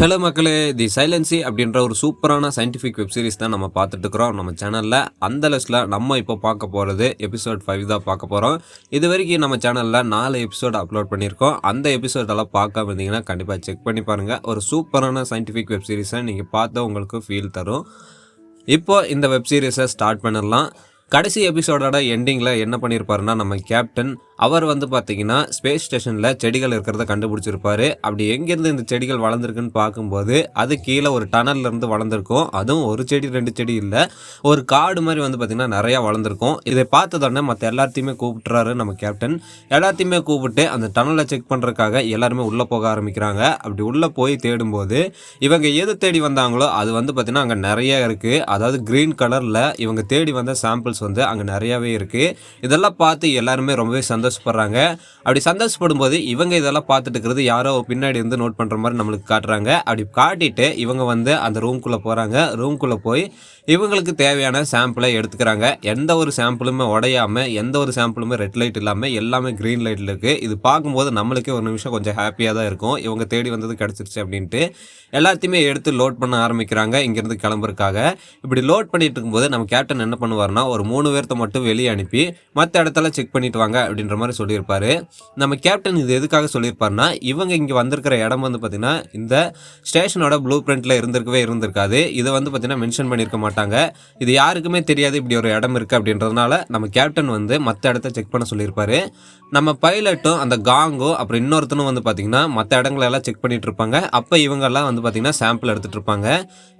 Hello மக்களே தி சைலன்சி அப்படின்ற ஒரு சூப்பரான சயின்டிஃபிக் வெப் சீரிஸ் தான் நம்ம பார்த்துட்டு இருக்கிறோம். நம்ம சேனலில் அந்த லிஸ்ட்டில் நம்ம இப்போ பார்க்க போகிறது எபிசோட் ஃபைவ் தான் பார்க்க போகிறோம் இது வரைக்கும் நம்ம சேனலில் நாலு எபிசோட் அப்லோட் பண்ணியிருக்கோம். அந்த எபிசோடெல்லாம் பார்க்காம இருந்தீங்கன்னா கண்டிப்பாக செக் பண்ணி பாருங்கள் ஒரு சூப்பரான சயின்டிஃபிக் வெப் சீரிஸை நீங்கள் பார்த்தா உங்களுக்கு ஃபீல் தரும். இப்போ இந்த வெப் சீரிஸை ஸ்டார்ட் பண்ணிடலாம். கடைசி எபிசோடோட எண்டிங்கில் என்ன பண்ணியிருப்பாருன்னா நம்ம கேப்டன் அவர் வந்து பார்த்தீங்கன்னா ஸ்பேஸ் ஸ்டேஷனில் செடிகள் இருக்கிறத கண்டுபிடிச்சிருப்பாரு. அப்படி எங்கேருந்து இந்த செடிகள் வளர்ந்துருக்குன்னு பார்க்கும்போது அது கீழே ஒரு டனல்ல இருந்து வளர்ந்துருக்கும். அதுவும் ஒரு செடி ரெண்டு செடி இல்லை. ஒரு காடு மாதிரி வந்து பார்த்தீங்கன்னா நிறையா வளர்ந்துருக்கும். இதை பார்த்ததோடனே மற்ற எல்லாத்தையுமே கூப்பிட்டுறாரு நம்ம கேப்டன் எல்லாத்தையுமே கூப்பிட்டு அந்த டனலை செக் பண்ணுறதுக்காக எல்லாருமே உள்ளே போக ஆரம்பிக்கிறாங்க. அப்படி உள்ளே போய் தேடும்போது இவங்க எது தேடி வந்தாங்களோ அது வந்து பார்த்தீங்கன்னா அங்கே நிறைய இருக்குது அதாவது க்ரீன் கலரில் இவங்க தேடி வந்த சாம்பிள்ஸ் வந்து அங்கே நிறையாவே இருக்குது இதெல்லாம் பார்த்து எல்லாருமே ரொம்பவே சந்தோஷம் சந்தோஷப்படுறாங்க. அப்படி சந்தோஷப்படும் போது இவங்க இதெல்லாம் பார்த்துட்டு இருக்கிறது யாரோ பின்னாடி இருந்து நோட் பண்ணுற மாதிரி நம்மளுக்கு காட்டுறாங்க. அப்படி காட்டிட்டு இவங்க வந்து அந்த ரூம்குள்ளே போகிறாங்க ரூம்குள்ளே போய் இவங்களுக்கு தேவையான சாம்பிளை எடுத்துக்கிறாங்க. எந்த ஒரு சாம்பிளுமே உடையாமல் எந்த ஒரு சாம்பிளுமே ரெட் லைட் இல்லாமல் எல்லாமே க்ரீன் லைட்டில் இருக்குது இது பார்க்கும்போது நம்மளுக்கே ஒரு நிமிஷம் கொஞ்சம் ஹாப்பியாக தான் இருக்கும். இவங்க தேடி வந்தது கிடச்சிருச்சு அப்படின்ட்டு எல்லாத்தையுமே எடுத்து லோட் பண்ண ஆரம்பிக்கிறாங்க இங்கேருந்து கிளம்புறதுக்காக. இப்படி லோட் பண்ணிட்டு இருக்கும்போது நம்ம கேப்டன் என்ன பண்ணுவார்னா ஒரு மூணு பேர்த்த மட்டும் வெளியே அனுப்பி மற்ற இடத்துல செக் பண்ணிட்டு வாங்க அப்படின்ற மாதிரி சொல்லியிருப்பாரு. நம்ம கேப்டன் இது எதுக்காக சொல்லியிருப்பாருன்னா இவங்க இங்கே வந்திருக்கிற இடம் வந்து பார்த்திங்கன்னா இந்த ஸ்டேஷனோட ப்ளூ பிரிண்ட்டில் இருந்திருக்கவே இருந்திருக்காது. இதை வந்து பார்த்திங்கன்னா மென்ஷன் பண்ணியிருக்க மாட்டாங்க. இது யாருக்குமே தெரியாது இப்படி ஒரு இடம் இருக்குது அப்படின்றதுனால நம்ம கேப்டன் வந்து மற்ற இடத்த செக் பண்ண சொல்லியிருப்பாரு. நம்ம பைலட்டும் அந்த காங்கும் அப்புறம் இன்னொருத்தனும் வந்து பார்த்திங்கன்னா மற்ற இடங்களெல்லாம் செக் பண்ணிகிட்டு இருப்பாங்க. அப்போ இவங்கெல்லாம் வந்து பார்த்திங்கன்னா சாம்பிள் எடுத்துகிட்டு இருப்பாங்க.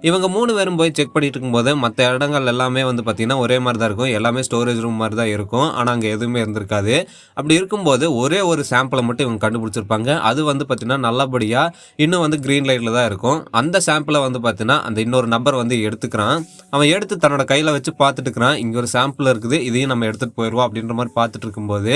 இவங்க மூணு பேரும் போய் செக் பண்ணிட்டு இருக்கும்போது மற்ற இடங்கள் எல்லாமே வந்து பார்த்திங்கன்னா ஒரே மாதிரி தான் இருக்கும். எல்லாமே ஸ்டோரேஜ் ரூம் மாதிரி தான் இருக்கும். ஆனால் அங்கே எதுவுமே இருந்திருக்காது. அப்படி இருக்கும்போது ஒரே ஒரு சாம்பிளை மட்டும் இவங்க கண்டுபிடிச்சிருப்பாங்க. அது வந்து பார்த்திங்கன்னா நல்லபடியாக இன்னும் வந்து க்ரீன் லைட்டில் தான் இருக்கும். அந்த சாம்பிளை வந்து பார்த்திங்கன்னா அந்த இன்னொரு நபர் வந்து எடுத்துக்கிறான். அவன் எடுத்து தன்னோட கையில் வச்சு பார்த்துட்டுக்கிறான். இங்கே ஒரு சாம்பிள் இருக்குது இதையும் நம்ம எடுத்துகிட்டு போயிடுவோம் அப்படின்ற மாதிரி பார்த்துட்டு இருக்கும்போது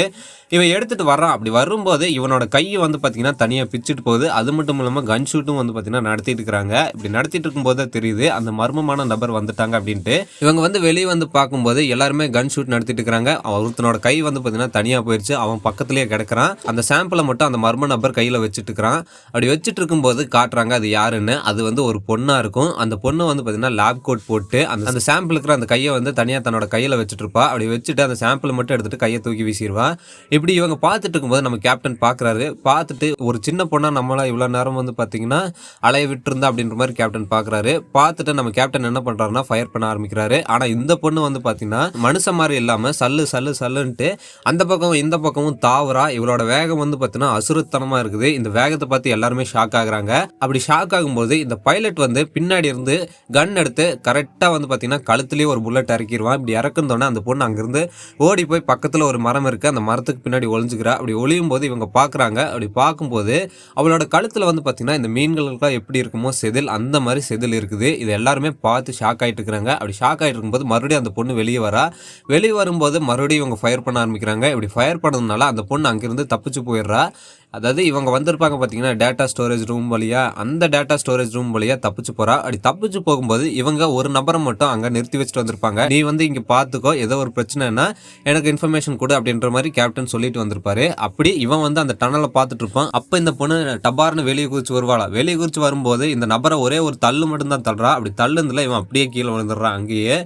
இவன் எடுத்துகிட்டு வர்றான். அப்படி வரும்போது இவனோட கையை வந்து பார்த்தீங்கன்னா தனியாக பிச்சுட்டு போகுது. அது மட்டும் இல்லாமல் கன் ஷூட்டும் வந்து பார்த்திங்கன்னா நடத்திட்டு இருக்கிறாங்க. இப்படி நடத்திட்டு இருக்கும்போது தெரியுது அந்த மர்மமான நபர் வந்துட்டாங்க அப்படின்ட்டு. இவங்க வந்து வெளியே வந்து பார்க்கும்போது எல்லாருமே கன் ஷூட் நடத்திட்டு இருக்கிறாங்க. ஒருத்தனோட கை வந்து பார்த்தீங்கன்னா தனியாக போய் போயிடுச்சு. அவன் பக்கத்துலேயே கிடக்கிறான். அந்த சாம்பிளை மட்டும் அந்த மர்ம நபர் கையில் வச்சுட்டு இருக்கிறான் அப்படி வச்சுட்டு இருக்கும்போது காட்டுறாங்க அது யாருன்னு? அது வந்து ஒரு பொண்ணாக இருக்கும். அந்த பொண்ணு வந்து பார்த்தீங்கன்னா லேப் கோட் போட்டு அந்த அந்த சாம்பிள் இருக்கிற அந்த கையை வந்து தனியாக தன்னோட கையில் வச்சுட்டு இருப்பா அப்படி வச்சுட்டு அந்த சாம்பிளை மட்டும் எடுத்துட்டு கையை தூக்கி வீசிடுவா. இப்படி இவங்க பார்த்துட்டு இருக்கும்போது நம்ம கேப்டன் பார்க்குறாரு பார்த்துட்டு ஒரு சின்ன பொண்ணாக நம்மளா இவ்வளோ நேரம் வந்து பார்த்தீங்கன்னா அலைய விட்டுருந்தா அப்படின்ற மாதிரி கேப்டன் பார்க்குறாரு பார்த்துட்டு நம்ம கேப்டன் என்ன பண்ணுறாருன்னா ஃபயர் பண்ண ஆரம்பிக்கிறாரு. ஆனால் இந்த பொண்ணு வந்து பார்த்தீங்கன்னா மனுஷன் மாதிரி இல்லாமல் சல்லு சல்லு சல்லுன்ட்டு அந்த பக்கம் எந்த பக்கமும் தாவரா இவளோட வேகம் வந்து பார்த்தீங்கன்னா அசுரத்தனமாக இருக்குது. இந்த வேகத்தை பார்த்து எல்லாருமே ஷாக் ஆகுறாங்க. அப்படி ஷாக் ஆகும்போது இந்த பைலட் வந்து பின்னாடி இருந்து கன் எடுத்து கரெக்டாக வந்து பார்த்தீங்கன்னா கழுத்துலேயே ஒரு புல்லட் இறக்கிடுவான் இப்படி இறக்குந்தோடனே அந்த பொண்ணு அங்கேருந்து ஓடி போய் பக்கத்தில் ஒரு மரம் இருக்குது அந்த மரத்துக்கு பின்னாடி ஒளிஞ்சுக்கிறா. அப்படி ஒளியும் போது இவங்க பார்க்குறாங்க அப்படி பார்க்கும்போது அவளோட கழுத்தில் வந்து பார்த்தீங்கன்னா இந்த மீன்களுக்கெல்லாம் எப்படி இருக்குமோ செதில் அந்த மாதிரி செதில் இருக்குது. இது எல்லாருமே பார்த்து ஷாக் ஆகிட்டு இருக்கிறாங்க. அப்படி ஷாக் ஆகிட்டு இருக்கும்போது மறுபடியும் அந்த பொண்ணு வெளியே வரா. வெளியே வரும்போது மறுபடியும் இவங்க ஃபயர் பண்ண ஆரம்பிக்கிறாங்க. இப்படி ஃபயர் ஏற்படுறதுனால அந்த பொண்ணு அங்கேருந்து தப்பிச்சு போயிடுறா. அதாவது இவங்க வந்திருப்பாங்க பார்த்தீங்கன்னா டேட்டா ஸ்டோரேஜ் ரூம் வழியா அந்த டேட்டா ஸ்டோரேஜ் ரூம் வழியாக தப்பிச்சு போறா. அப்படி தப்பிச்சு போகும்போது இவங்க ஒரு நபரை மட்டும் அங்கே நிறுத்தி வச்சுட்டு வந்திருப்பாங்க. நீ வந்து இங்கே பார்த்துக்கோ ஏதோ ஒரு பிரச்சனைனா எனக்கு இன்ஃபர்மேஷன் கொடு அப்படின்ற மாதிரி கேப்டன் சொல்லிட்டு வந்திருப்பாரு. அப்படி இவன் வந்து அந்த டனலை பார்த்துட்டு இருப்பான். அப்போ இந்த பொண்ணு டபார்னு வெளியே குறிச்சு வருவாளா? வெளியே குறிச்சு வரும்போது இந்த நபரை ஒரே ஒரு தள்ளு மட்டும்தான் தள்ளுறா. அப்படி தள்ளுந்தில் இவன் அப்படியே கீழே விழுந்துடுறான் அங்கேயே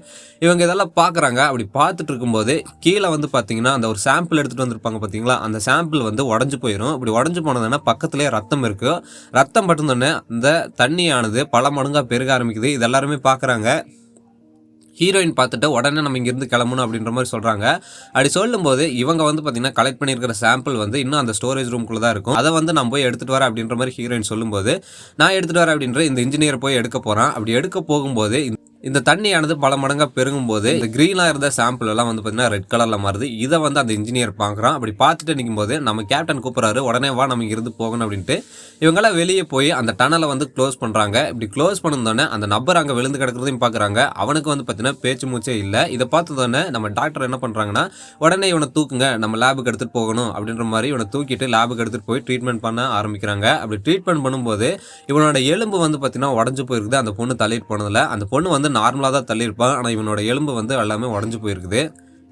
இவங்க இதெல்லாம் பார்க்குறாங்க அப்படி பார்த்துட்டு இருக்கும்போது கீழே வந்து பார்த்தீங்கன்னா அந்த ஒரு சாம்பிள் எடுத்துகிட்டு வந்திருப்பாங்க பார்த்தீங்களா அந்த சாம்பிள் வந்து உடஞ்சு போயிடும் அப்படி உடஞ்சு போனதுன்னா பக்கத்துலேயே ரத்தம் இருக்குது ரத்தம் பட்டுந்தோடனே இந்த தண்ணியானது பல மடங்காக பெருக ஆரம்பிக்குது. இது எல்லாருமே பார்க்குறாங்க ஹீரோயின் பார்த்துட்டு உடனே நம்ம இங்கேருந்து கிளம்பணும் அப்படின்ற மாதிரி சொல்கிறாங்க அப்படி சொல்லும்போது இவங்க வந்து பார்த்திங்கன்னா கலெக்ட் பண்ணியிருக்கிற சாம்பிள் வந்து இன்னும் அந்த ஸ்டோரேஜ் ரூம்குள்ளே தான் இருக்கும். அதை வந்து நான் போய் எடுத்துகிட்டு வரேன் அப்படின்ற மாதிரி ஹீரோயின் சொல்லும்போது நான் எடுத்துகிட்டு வரேன் அப்படின்ற இந்த இன்ஜினியர் போய் எடுக்க போகிறான் அப்படி எடுக்க போகும்போது இந்த தண்ணியானது பல மடங்காக பெருகும் போது இந்த க்ரீனாக இருந்த சாம்பிள் எல்லாம் வந்து பார்த்தீங்கன்னா ரெட் கலரில் மாறுது. இதை வந்து அந்த இன்ஜினியர் பார்க்குறான் அப்படி பார்த்துட்டு நிற்கும் போது நம்ம கேப்டன் கூப்பிட்றாரு உடனே வா நம்ம இருந்து போகணும் அப்படின்ட்டு. இவங்கெல்லாம் வெளியே போய் அந்த டனலை வந்து க்ளோஸ் பண்ணுறாங்க இப்படி க்ளோஸ் பண்ணதோடனே அந்த நபர் அங்கே விழுந்து கிடக்கிறதையும் பார்க்குறாங்க அவனுக்கு வந்து பார்த்தீங்கன்னா பேச்சு மூச்சே இல்லை. இதை பார்த்ததோடனே நம்ம டாக்டர் என்ன பண்ணுறாங்கன்னா உடனே இவனை தூக்குங்க. நம்ம லேபுக்கு எடுத்துகிட்டு போகணும் அப்படின்ற மாதிரி இவனை தூக்கிட்டு லேபுக்கு எடுத்துகிட்டு போய் ட்ரீட்மெண்ட் பண்ண ஆரம்பிக்கிறாங்க. அப்படி ட்ரீட்மெண்ட் பண்ணும்போது இவனோட எலும்பு வந்து பார்த்தீங்கன்னா உடஞ்சு போயிருக்குது. அந்த பொண்ணு தலையிட்டு போனதில். அந்த பொண்ணு வந்து நார்மலாக தான் தள்ளியிருப்பான். ஆனால் இவனோட எலும்பு வந்து எல்லாமே உடஞ்சு போயிருக்குது.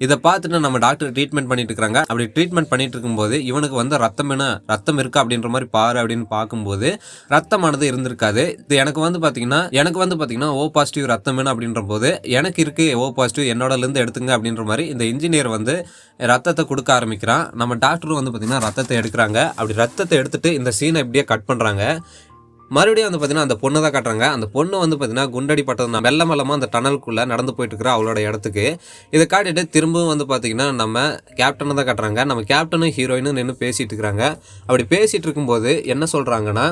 இதை பார்த்துட்டு நம்ம டாக்டர் ட்ரீட்மெண்ட் பண்ணிட்டு இருக்காங்க. அப்படி ட்ரீட்மெண்ட் பண்ணிட்டு இருக்கும்போது இவனுக்கு வந்து ரத்தம் என்ன ரத்தம் இருக்கா அப்படின்ற மாதிரி பாரு அப்படின்னு பார்க்கும்போது ரத்தமானது இருந்திருக்காது. இது எனக்கு வந்து பார்த்தீங்கன்னா எனக்கு வந்து பார்த்தீங்கன்னா ஓ பாசிட்டிவ் ரத்தம் என்ன அப்படின்ற போது எனக்கு இருக்கு ஓ பாசிட்டிவ் என்னோடலேருந்து எடுத்துங்க அப்படின்ற மாதிரி இந்த இன்ஜினியர் வந்து ரத்தத்தை கொடுக்க ஆரம்பிக்கிறான். நம்ம டாக்டரும் வந்து பார்த்தீங்கன்னா ரத்தத்தை எடுக்கிறாங்க. அப்படி ரத்தத்தை எடுத்துட்டு இந்த சீனை இப்படியே கட் பண்ணுறாங்க மறுபடியும் வந்து பார்த்தீங்கன்னா அந்த பொண்ணு தான் காட்டுறாங்க. அந்த பொண்ணு வந்து பார்த்தீங்கன்னா குண்டடி மெல்ல மெல்லமாக அந்த டனலுக்குள்ளே நடந்து போயிட்டு இருக்கிற அவளோட இடத்துக்கு. இதை காட்டிட்டு திரும்பவும் வந்து பார்த்தீங்கன்னா நம்ம கேப்டனை தான் காட்டுறாங்க. நம்ம கேப்டனும் ஹீரோயினும் நின்று பேசிகிட்டு இருக்கிறாங்க அப்படி பேசிகிட்டு இருக்கும்போது என்ன சொல்கிறாங்கன்னா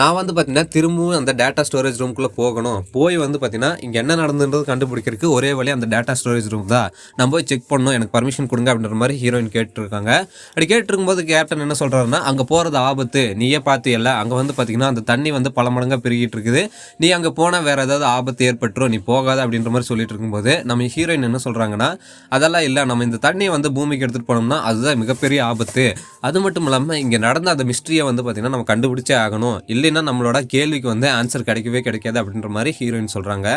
நான் வந்து பார்த்தீங்கன்னா திரும்பவும் அந்த டேட்டா ஸ்டோரேஜ் ரூம்குள்ளே போகணும். போய் வந்து பார்த்தீங்கன்னா இங்கே என்ன நடந்துன்றது கண்டுபிடிக்கிறதுக்கு ஒரே வழி அந்த டேட்டா ஸ்டோரேஜ் ரூம் தான். நம்ம போய் செக் பண்ணணும். எனக்கு பர்மிஷன் கொடுங்க அப்படின்ற மாதிரி ஹீரோயின் கேட்டுருக்காங்க. அப்படி கேட்டிருக்கும்போது கேப்டன் என்ன சொல்கிறாருன்னா அங்கே போகிறது ஆபத்து. நீயே பார்த்தியல்ல அங்கே வந்து பார்த்தீங்கன்னா அந்த தண்ணி வந்து பல மடங்காக பெருகிட்டு இருக்குது. நீ அங்கே போனால் வேறு ஏதாவது ஆபத்து ஏற்பட்டுரும். நீ போகாத அப்படின்ற மாதிரி சொல்லிட்டு இருக்கும்போது நம்ம ஹீரோயின் என்ன சொல்கிறாங்கன்னா அதெல்லாம் இல்லை. நம்ம இந்த தண்ணியை வந்து பூமிக்கு எடுத்துகிட்டு போனோம்னா அதுதான் மிகப்பெரிய ஆபத்து. அது மட்டும் இல்லாமல் இங்கே நடந்த அந்த மிஸ்ட்ரியை வந்து பார்த்திங்கன்னா நம்ம கண்டுபிடிச்சே ஆகணும். இல்லை இல்லைன்னா நம்மளோட கேள்விக்கு வந்து ஆன்சர் கிடைக்கவே கிடைக்காது அப்படின்ற மாதிரி ஹீரோயின் சொல்கிறாங்க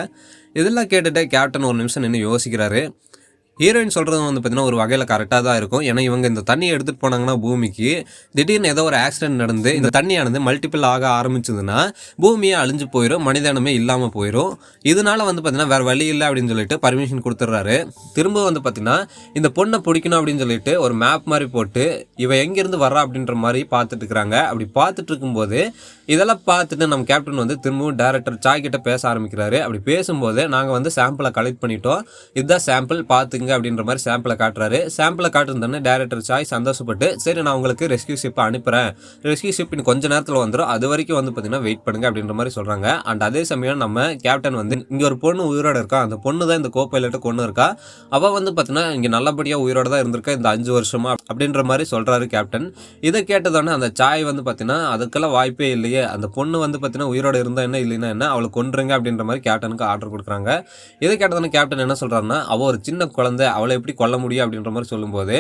இதெல்லாம் கேட்டுட்டு கேப்டன் ஒரு நிமிஷம் நின்று யோசிக்கிறாரு. ஹீரோயின் சொல்கிறது வந்து பார்த்தீங்கன்னா ஒரு வகையில் கரெக்டாக தான் இருக்கும். ஏன்னா இவங்க இந்த தண்ணியை எடுத்துகிட்டு போனாங்கன்னா பூமிக்கு திடீர்னு ஏதோ ஒரு ஆக்சிடென்ட் நடந்து இந்த தண்ணியானது மல்டிபிள் ஆக ஆரம்பிச்சதுன்னா பூமியே அழிஞ்சு போயிடும் மனிதனமே இல்லாமல் போயிடும் இதனால வந்து பார்த்தீங்கன்னா வேறு வழி இல்லை அப்படின்னு சொல்லிட்டு பர்மிஷன் கொடுத்துட்றாரு. திரும்ப வந்து பார்த்தீங்கன்னா இந்த பொண்ணை பிடிக்கணும் அப்படின்னு சொல்லிட்டு ஒரு மேப் மாதிரி போட்டு இவன் எங்கேருந்து வர்றா அப்படின்ற மாதிரி பார்த்துட்டு இருக்கிறாங்க. அப்படி பார்த்துட்டு இருக்கும்போது இதெல்லாம் பார்த்துட்டு நம்ம கேப்டன் வந்து திரும்பவும் டேரக்டர் சாய் கிட்ட பேச ஆரம்பிக்கிறாரு. அப்படி பேசும்போது நாங்கள் வந்து சாம்பிளை கலெக்ட் பண்ணிட்டோம். இதுதான் சாம்பிள் பார்த்துங்க அப்படின்ற மாதிரி சாம்பிளை காட்டுறாரு. சாம்பிளை காட்டுறதுன்னு டேரக்டர் சாய் சந்தோஷப்பட்டு சரி நான் உங்களுக்கு ரெஸ்கியூ ஷிப் அனுப்புகிறேன் ரெஸ்கியூ ஷிப் இன்னும் கொஞ்ச நேரத்தில் வந்துடும் அது வரைக்கும் வந்து பார்த்தீங்கன்னா வெயிட் பண்ணுங்க அப்படின்ற மாதிரி சொல்கிறாங்க அண்ட் அதே சமயம் நம்ம கேப்டன் வந்து இங்கே ஒரு பொண்ணு உயிரோட இருக்கா? அந்த பொண்ணு தான் இந்த கோ பைலட்டை கொண்டு இருக்கா? அவள் வந்து பார்த்தீங்கன்னா இங்கே நல்லபடியாக உயிரோட தான் இருந்திருக்கா? இந்த அஞ்சு வருஷமா? அப்படின்ற மாதிரி சொல்கிறாரு கேப்டன் இதை கேட்டதோடனே அந்த சாய் வந்து பார்த்தீங்கன்னா அதுக்கெல்லாம் வாய்ப்பே இல்லையே. அந்த பொண்ணு வந்து பார்த்தீங்கன்னா உயிரோட இருந்தால் என்ன இல்லைன்னா என்ன? அவளை கொண்டுருங்க அப்படின்ற மாதிரி கேப்டனுக்கு ஆர்டர் கொடுக்குறாங்க. இதை கேட்டதோடனே கேப்டன் என்ன சொல்கிறாருன்னா அவள் ஒரு சின்ன குழந்தை அவளை எப்படி கொல்ல முடியும் அப்படின்ற மாதிரி சொல்லும்போது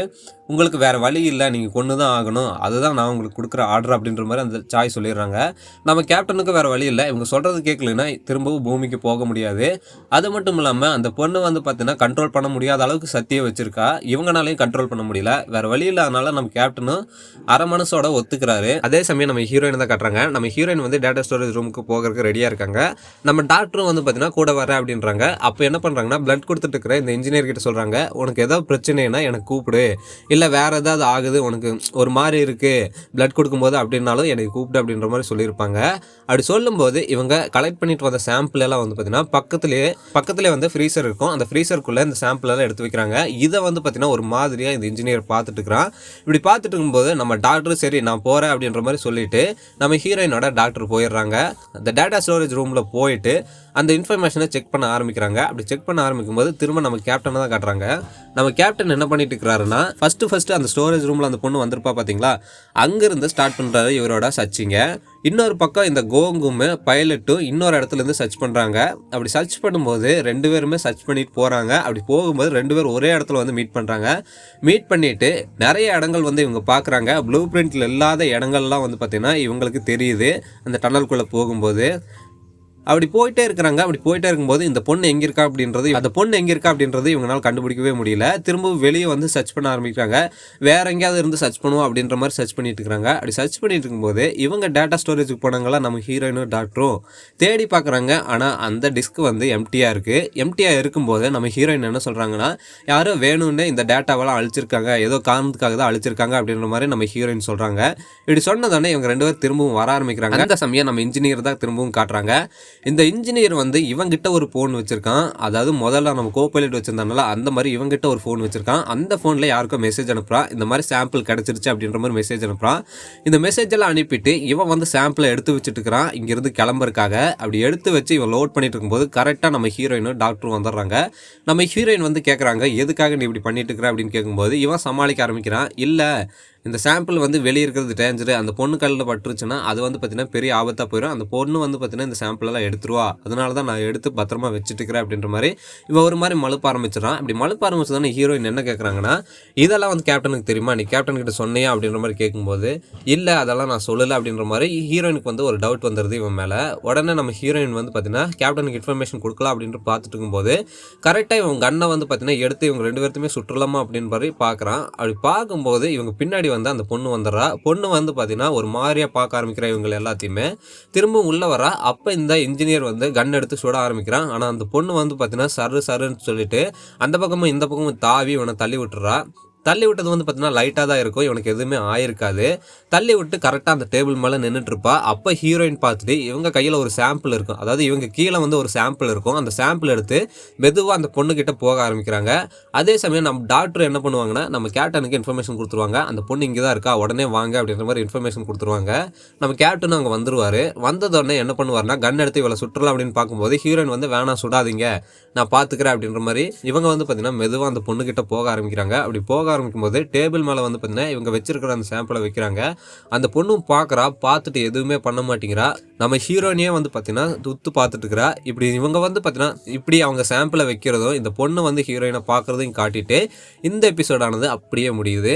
உங்களுக்கு வேற வழி இல்லை நீங்கள் கொண்டு தான் ஆகணும். அதுதான் நான் உங்களுக்கு கொடுக்குற ஆர்டர் அப்படின்ற மாதிரி அந்த சாய் சொல்லிடுறாங்க. நம்ம கேப்டனுக்கு வேற வழி இல்லை. இவங்க சொல்கிறது கேட்கலன்னா திரும்பவும் பூமிக்கு போக முடியாது. அது மட்டும் இல்லாமல் அந்த பொண்ணு வந்து பார்த்தீங்கன்னா கண்ட்ரோல் பண்ண முடியாத அளவுக்கு சத்தியை வச்சுருக்கா. இவங்கனாலையும் கண்ட்ரோல் பண்ண முடியல. வேற வழி இல்லாதனால நம்ம கேப்டனும் அரை மனசோட ஒத்துக்கிறாரு. அதே சமயம் நம்ம ஹீரோயின் தான் கட்டுறாங்க. நம்ம ஹீரோயின் வந்து டேட்டா ஸ்டோரேஜ் ரூமுக்கு போகிறதுக்கு ரெடியாக இருக்காங்க. நம்ம டாக்டரும் வந்து பார்த்தீங்கன்னா கூட வர அப்படின்றாங்க. அப்போ என்ன பண்ணுறாங்கன்னா பிளட் கொடுத்துட்டு இருக்கிற இந்த இன்ஜினியர் கிட்ட சொல்கிறாங்க உனக்கு ஏதாவது பிரச்சனைனா எனக்கு கூப்பிடு. இல்லை வேற ஏதாவது ஆகுது உனக்கு ஒரு மாதிரி இருக்குது பிளட் கொடுக்கும்போது அப்படின்னாலும் எனக்கு கூப்பிடு அப்படின்ற மாதிரி சொல்லியிருப்பாங்க. அப்படி சொல்லும்போது இவங்க கலெக்ட் பண்ணிட்டு வந்த சாம்பிள் எல்லாம் வந்து பார்த்தீங்கன்னா பக்கத்துலேயே பக்கத்துலேயே வந்து ஃப்ரீசர் இருக்கும். அந்த ஃப்ரீசருக்குள்ளே இந்த சாம்பிள் எல்லாம் எடுத்து வைக்கிறாங்க. இதை வந்து பார்த்தீங்கன்னா ஒரு மாதிரியாக இந்த இன்ஜினியர் பார்த்துட்டு இருக்கிறான். இப்படி பார்த்துட்டு இருக்கும்போது நம்ம டாக்டர் சரி நான் போகிறேன் அப்படின்ற மாதிரி சொல்லிட்டு நம்ம ஹீரோயினோட டாக்டர் போயிடுறாங்க. அந்த டேட்டா ஸ்டோரேஜ் ரூமில் போயிட்டு அந்த இன்ஃபர்மேஷனை செக் பண்ண ஆரம்பிக்கிறாங்க. அப்படி செக் பண்ண ஆரம்பிக்கும் போது திரும்ப நம்ம கேப்டனை தான் காட்டுறாங்க. நம்ம கேப்டன் என்ன பண்ணிட்டு இருக்கிறாருன்னா ஃபஸ்ட்டு ஃபஸ்ட்டு அந்த ஸ்டோரேஜ் ரூமில் அந்த பொண்ணு வந்திருப்பா பார்த்தீங்களா அங்கேருந்து ஸ்டார்ட் பண்ணுறாரு இவரோட சர்ச்சிங்க. இன்னொரு பக்கம் இந்த கோங்கும் பைலட்டும் இன்னொரு இடத்துல இருந்து சர்ச் பண்ணுறாங்க அப்படி சர்ச் பண்ணும்போது ரெண்டு பேருமே சர்ச் பண்ணிட்டு போகிறாங்க அப்படி போகும்போது ரெண்டு பேரும் ஒரே இடத்துல வந்து மீட் பண்ணுறாங்க மீட் பண்ணிவிட்டு நிறைய இடங்கள் வந்து இவங்க பார்க்குறாங்க ப்ளூ பிரிண்டில் இல்லாத இடங்கள்லாம் வந்து பார்த்திங்கன்னா இவங்களுக்கு தெரியுது. அந்த டனல்குள்ளே போகும்போது அப்படி போயிட்டே இருக்கிறாங்க. அப்படி போயிட்டே இருக்கும்போது இந்த பொண்ணு எங்கே இருக்கா அப்படின்றது அந்த பொண்ணு எங்கே இருக்கா அப்படின்றது இவங்களால கண்டுபிடிக்கவே முடியல. திரும்பவும் வெளியே வந்து சர்ச் பண்ண ஆரம்பிக்கிறாங்க. வேற எங்கேயாவது இருந்து சர்ச் பண்ணுவோம் அப்படின்ற மாதிரி சர்ச் பண்ணிட்டு இருக்காங்க அப்படி சர்ச் பண்ணிட்டு இருக்கும்போது இவங்க டேட்டா ஸ்டோரேஜுக்கு போனாங்களா? நம்ம ஹீரோயினும் டாக்டரும் தேடி பார்க்குறாங்க. ஆனால் அந்த டிஸ்க் வந்து எம்டியாக இருக்குது எம்டியாக இருக்கும்போது நம்ம ஹீரோயின் என்ன சொல்கிறாங்கன்னா யாரோ வேணும்னு இந்த டேட்டாவெல்லாம் அழிச்சிருக்காங்க. ஏதோ காரணத்துக்காக தான் அழிச்சிருக்காங்க அப்படின்ற மாதிரி நம்ம ஹீரோயின் சொல்கிறாங்க இப்படி சொன்னதானே இவங்க ரெண்டு பேரும் திரும்பவும் வர ஆரம்பிக்கிறாங்க. அந்த சமயம் நம்ம இன்ஜினியர் தான் திரும்பவும் காட்டுறாங்க. இந்த இன்ஜினியர் வந்து இவங்கிட்ட ஒரு ஃபோன் வச்சிருக்கான். அதாவது முதல்ல நம்ம கோ பைலட் அந்த மாதிரி இவங்கிட்ட ஒரு ஃபோன் வச்சிருக்கான். அந்த ஃபோனில் யாருக்கும் மெசேஜ் அனுப்புகிறான் இந்த மாதிரி சாம்பிள் கிடச்சிருச்சு அப்படின்ற மாதிரி மெசேஜ் அனுப்புகிறான் இந்த மெசேஜ் எல்லாம் அனுப்பிட்டு இவன் வந்து சாம்பிளை எடுத்து வச்சுட்டு இருக்கிறான் இங்கிருந்து கிளம்புறதுக்காக அப்படி எடுத்து வச்சு இவன் லோட் பண்ணிட்டு இருக்கும்போது கரெக்டாக நம்ம ஹீரோயினும் டாக்டரும் வந்துடுறாங்க. நம்ம ஹீரோயின் வந்து கேட்குறாங்க எதுக்காக நீ இப்படி பண்ணிட்டு இருக்கிற அப்படின்னு கேட்கும்போது இவன் சமாளிக்க ஆரம்பிக்கிறான். இல்லை இந்த சாம்பிள் வந்து வெளியே இருக்கிறது டேஞ்சரு அந்த பொண்ணு கல்லில் பட்டுருச்சுன்னா அது வந்து பார்த்தீங்கன்னா பெரிய ஆபத்தாக போயிடும் அந்த பொண்ணு வந்து பார்த்தீங்கன்னா இந்த சாம்பிளெல்லாம் எல்லாம் எடுத்துருவா. அதனால தான் நான் எடுத்து பத்திரமா வச்சுட்டுக்கிறேன் அப்படின்ற மாதிரி இவன் ஒரு மாதிரி மழுப்ப ஆரம்பிச்சிடறான். அப்படி மழுப்ப ஆரம்பிச்சதானே ஹீரோயின் என்ன கேட்குறாங்கன்னா இதெல்லாம் வந்து கேப்டனுக்கு தெரியுமா? நீ கேப்டன் கிட்ட சொன்னியா? அப்படின்ற மாதிரி கேட்கும்போது இல்லை அதெல்லாம் நான் சொல்லலை. அப்படின்ற மாதிரி ஹீரோயினுக்கு வந்து ஒரு டவுட் வந்துடுது இவன் மேலே. உடனே நம்ம ஹீரோயின் வந்து பார்த்தீங்கன்னா கேப்டனுக்கு இன்ஃபர்மேஷன் கொடுக்கலாம் அப்படின்ட்டு பார்த்துட்டு இருக்கும்போது கரெக்டாக இவன் கண்ணை வந்து பார்த்தீங்கன்னா எடுத்து இவங்க ரெண்டு பேர்த்துமே சுற்றுலாமா அப்படின்னு மாதிரி பார்க்குறான் அப்படி பார்க்கும்போது இவங்க பின்னாடி வந்து அந்த பொண்ணு வந்துடுறா. பொண்ணு வந்து பார்த்தீங்கன்னா ஒரு மாதிரியாக பார்க்க ஆரம்பிக்கிற இவங்க எல்லாத்தையுமே. திரும்ப உள்ளே வரா. அப்போ இந்த இன்ஜினியர் வந்து கன் எடுத்து சுட ஆரம்பிக்கிறான். ஆனால் அந்த பொண்ணு வந்து பார்த்தீங்கன்னா சரு சருன்னு சொல்லிட்டு அந்த பக்கமும் இந்த பக்கமும் தாவி இவனை தள்ளி விட்டுறா. தள்ளி விட்டது வந்து பார்த்தீங்கன்னா லைட்டாக தான் இருக்கும். இவனுக்கு எதுவுமே ஆயிருக்காது. தள்ளி விட்டு கரெக்டாக அந்த டேபிள் மேலே நின்றுட்டுருப்பா அப்போ ஹீரோயின் பார்த்துட்டு இவங்க கையில் ஒரு சாம்பிள் இருக்கும். அதாவது இவங்க கீழே வந்து ஒரு சாம்பிள் இருக்கும். அந்த சாம்பிள் எடுத்து மெதுவாக அந்த பொண்ணுக்கிட்ட போக ஆரம்பிக்கிறாங்க. அதே சமயம் நம்ம டாக்டர் என்ன பண்ணுவாங்கன்னா நம்ம கேப்டனுக்கு இன்ஃபர்மேஷன் கொடுத்துருவாங்க. அந்த பொண்ணு இங்கே தான் இருக்கா? உடனே வாங்க அப்படின்ற மாதிரி இன்ஃபர்மேஷன் கொடுத்துருவாங்க. நம்ம கேப்டன் அங்கே வந்துருவார். வந்ததோடனே என்ன பண்ணுவார்னா கன் எடுத்து இவளை சுற்றலாம் அப்படின்னு பார்க்கும்போது ஹீரோயின் வந்து வேணாம் சுடாதீங்க. நான் பார்த்துக்கிறேன் அப்படின்ற மாதிரி இவங்க வந்து பார்த்தீங்கன்னா மெதுவாக அந்த பொண்ணுக்கிட்ட போக ஆரம்பிக்கிறாங்க. அப்படி போக ஆரம்பிக்கும் போது டேபிள் மேலே வந்து பார்த்தீங்கன்னா இவங்க வச்சிருக்கிற அந்த சாம்பிளை வைக்கிறாங்க. அந்த பொண்ணும் பார்க்குறா பார்த்துட்டு எதுவுமே பண்ண மாட்டேங்கிறா. நம்ம ஹீரோயினே வந்து பார்த்தீங்கன்னா துத்து பார்த்துட்டு இருக்கிறா இப்படி இவங்க வந்து பார்த்தீங்கன்னா இப்படி அவங்க சாம்பிளை வைக்கிறதும் இந்த பொண்ணு வந்து ஹீரோயினை பார்க்குறதையும் காட்டிட்டு இந்த எபிசோடானது அப்படியே முடியுது.